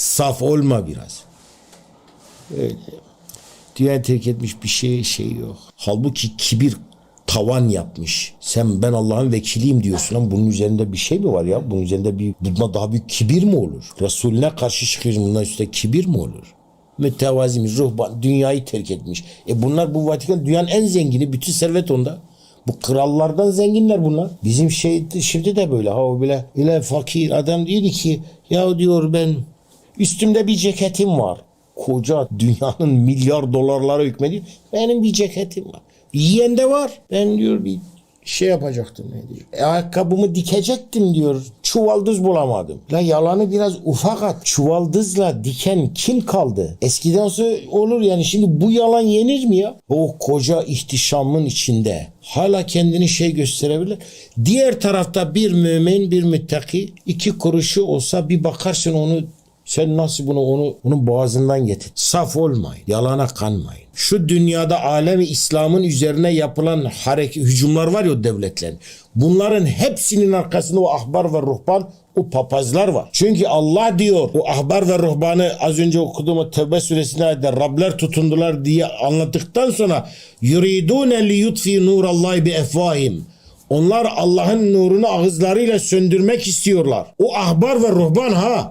Saf olma biraz. Öyle. Dünya terk etmiş bir şey şey yok. Halbuki kibir tavan yapmış. Sen ben Allah'ın vekiliyim diyorsun ama bunun üzerinde bir şey mi var ya? Bunun üzerinde bir bundan daha büyük kibir mi olur? Resulüne karşı çıkıyorsun bundan üstte kibir mi olur? Mütevazi mi? Ruhban, dünyayı terk etmiş. E bunlar bu Vatikan dünyanın en zengini. Bütün servet onda. Bu krallardan zenginler bunlar. Bizim şey şimdi de böyle. Ha o bile, bile fakir adam diyordu ki ya diyor ben üstümde bir ceketim var. Koca dünyanın milyar dolarlara hükmediyor. Benim bir ceketim var. Yiyen de var. Ben diyor bir şey yapacaktım ne diyor. E, ayakkabımı dikecektim diyor. Çuvaldız bulamadım. La yalanı biraz ufak at. Çuvaldızla diken kim kaldı? Eskiden olur yani şimdi bu yalan yenir mi ya? O koca ihtişamın içinde hala kendini şey gösterebilir. Diğer tarafta bir mümin bir müttaki iki kuruşu olsa bir bakarsın onu sen nasıl bunu onu onun boğazından getir. Saf olmayın. Yalana kanmayın. Şu dünyada alemi İslam'ın üzerine yapılan hareket hücumlar var ya devletlerin. Bunların hepsinin arkasında o ahbar ve ruhban o papazlar var. Çünkü Allah diyor o ahbar ve ruhbanı az önce okuduğum o Tevbe suresinde de Rabler tutundular diye anlattıktan sonra yuridune li yutfi nurallahi bi efvahim. Onlar Allah'ın nurunu ağızlarıyla söndürmek istiyorlar. O ahbar ve ruhban ha